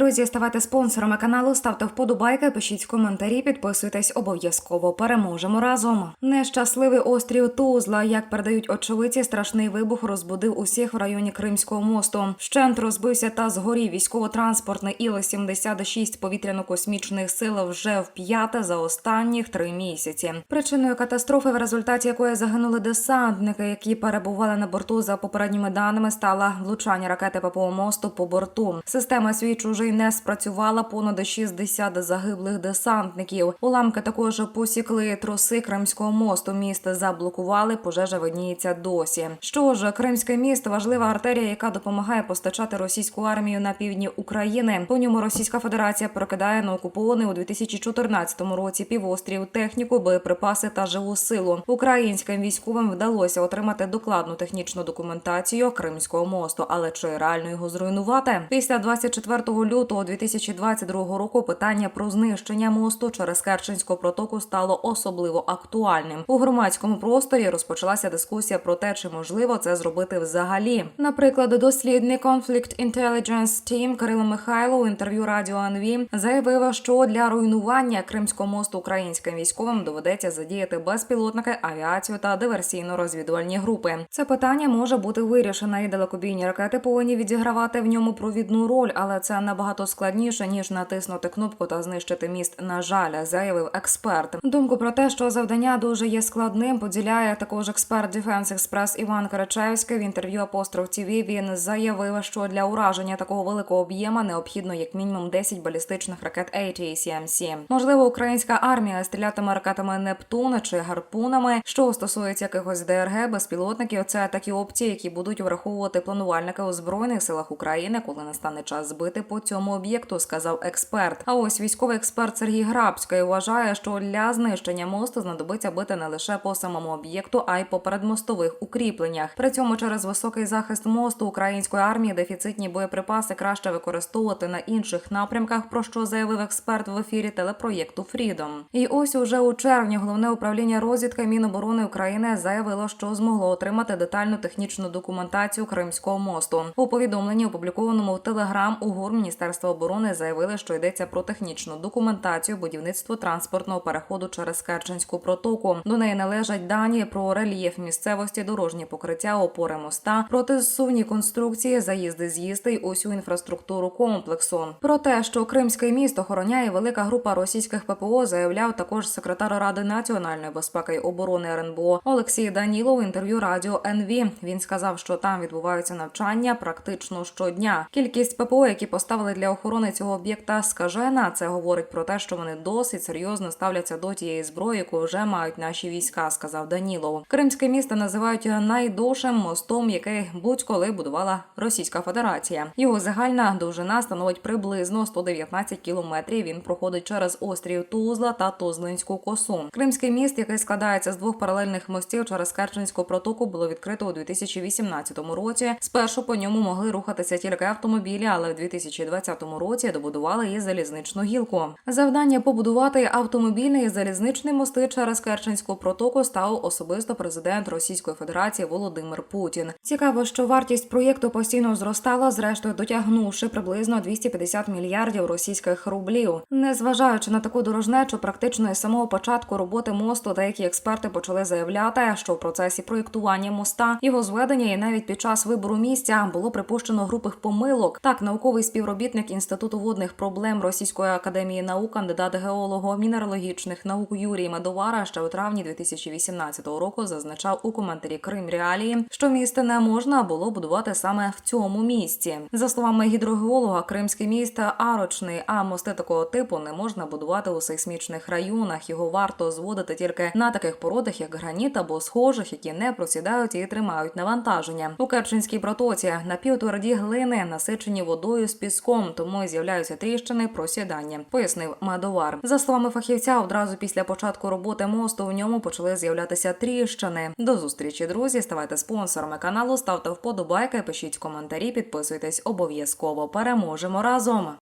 Друзі, ставайте спонсорами каналу, ставте вподобайки, пишіть коментарі, підписуйтесь обов'язково. Переможемо разом. Нещасливий острів Тузла, як передають очевидці, страшний вибух розбудив усіх в районі Кримського мосту. Вщент розбився та згорів військово-транспортний Іл-76 повітряно-космічних сил вже в п'яте за останніх три місяці. Причиною катастрофи, в результаті якої загинули десантники, які перебували на борту за попередніми даними, стала влучання ракети ППО мосту по борту. Система свій чужий не спрацювала понад 60 загиблих десантників. Уламки також посікли троси Кримського мосту. Міст заблокували. Пожежа видніється досі. Що ж, Кримське міст важлива артерія, яка допомагає постачати російську армію на півдні України. По ньому Російська Федерація прокидає на окупований у 2014 році півострів техніку, боєприпаси та живу силу. Українським військовим вдалося отримати докладну технічну документацію Кримського мосту, але чи реально його зруйнувати? Після 24 лютого 2022 року питання про знищення мосту через Керченську протоку стало особливо актуальним. У громадському просторі розпочалася дискусія про те, чи можливо це зробити взагалі. Наприклад, дослідник Conflict Intelligence Team Кирило Михайло у інтерв'ю радіо НВ заявив, що для руйнування Кримського мосту українським військовим доведеться задіяти безпілотники, авіацію та диверсійно-розвідувальні групи. Це питання може бути вирішено, і далекобійні ракети повинні відігравати в ньому провідну роль, але це набагато складніше ніж натиснути кнопку та знищити міст. На жаль, заявив експерт. Думку про те, що завдання дуже є складним, поділяє також експерт Defense Express Іван Карачаєвський. В інтерв'ю Апостроф ТВ він заявив, що для ураження такого великого об'єма необхідно як мінімум 10 балістичних ракет ATACMC. Можливо, українська армія стрілятиме ракетами Нептун чи гарпунами. Що стосується якихось ДРГ, безпілотників, це такі опції, які будуть враховувати планувальники у збройних силах України, коли настане час збити по цьому об'єкту, сказав експерт. А ось військовий експерт Сергій Грабський вважає, що для знищення мосту знадобиться бити не лише по самому об'єкту, а й по передмостових укріпленнях. При цьому через високий захист мосту української армії дефіцитні боєприпаси краще використовувати на інших напрямках, про що заявив експерт в ефірі телепроєкту Фрідом. І ось уже у червні головне управління розвідки Міноборони України заявило, що змогло отримати детальну технічну документацію Кримського мосту. У повідомленні, опублікованому в Телеграм, у ГУР Міністерства оборони заявили, що йдеться про технічну документацію будівництва транспортного переходу через Керченську протоку. До неї належать дані про рельєф місцевості, дорожні покриття, опори моста, протизсувні конструкції, заїзди, з'їзди й усю інфраструктуру комплексу. Про те, що Кримське міст охороняє велика група російських ППО, заявляв також секретар Ради національної безпеки і оборони РНБО Олексій Данілов в інтерв'ю радіо НВ. Він сказав, що там відбуваються навчання практично щодня. Кількість ППО, які поставили для охорони цього об'єкта, скажена. Це говорить про те, що вони досить серйозно ставляться до тієї зброї, яку вже мають наші війська, сказав Данілов. Кримське місто називають найдовшим мостом, який будь-коли будувала Російська Федерація. Його загальна довжина становить приблизно 119 кілометрів. Він проходить через острів Тузла та Тузлинську косу. Кримський міст, який складається з двох паралельних мостів через Керченську протоку, було відкрито у 2018 році. Спершу по ньому могли рухатися тільки автомобілі, але в 2020 році добудували і залізничну гілку. Завдання побудувати автомобільний і залізничний мости через Керченську протоку став особисто президент Російської Федерації Володимир Путін. Цікаво, що вартість проєкту постійно зростала, зрештою дотягнувши приблизно 250 мільярдів російських рублів. Незважаючи на таку дорожнечу, практично із самого початку роботи мосту деякі експерти почали заявляти, що в процесі проєктування моста, його зведення і навіть під час вибору місця було припущено групих помилок. Так, науковий співробітник інституту водних проблем Російської академії наук, кандидат геолого-мінералогічних наук Юрій Медовара ще у травні 2018 року зазначав у коментарі Крим Реалії, що місто не можна було будувати саме в цьому місці. За словами гідрогеолога, Кримський міст арочний, а мости такого типу не можна будувати у сейсмічних районах. Його варто зводити тільки на таких породах, як граніт або схожих, які не просідають і тримають навантаження. У Керченській протоці напівтверді глини насичені водою з піском, тому і з'являються тріщини просідання, пояснив Медовар. За словами фахівця, одразу після початку роботи мосту в ньому почали з'являтися тріщини. До зустрічі, друзі. Ставайте спонсорами каналу, ставте вподобайки, пишіть коментарі, підписуйтесь обов'язково. Переможемо разом.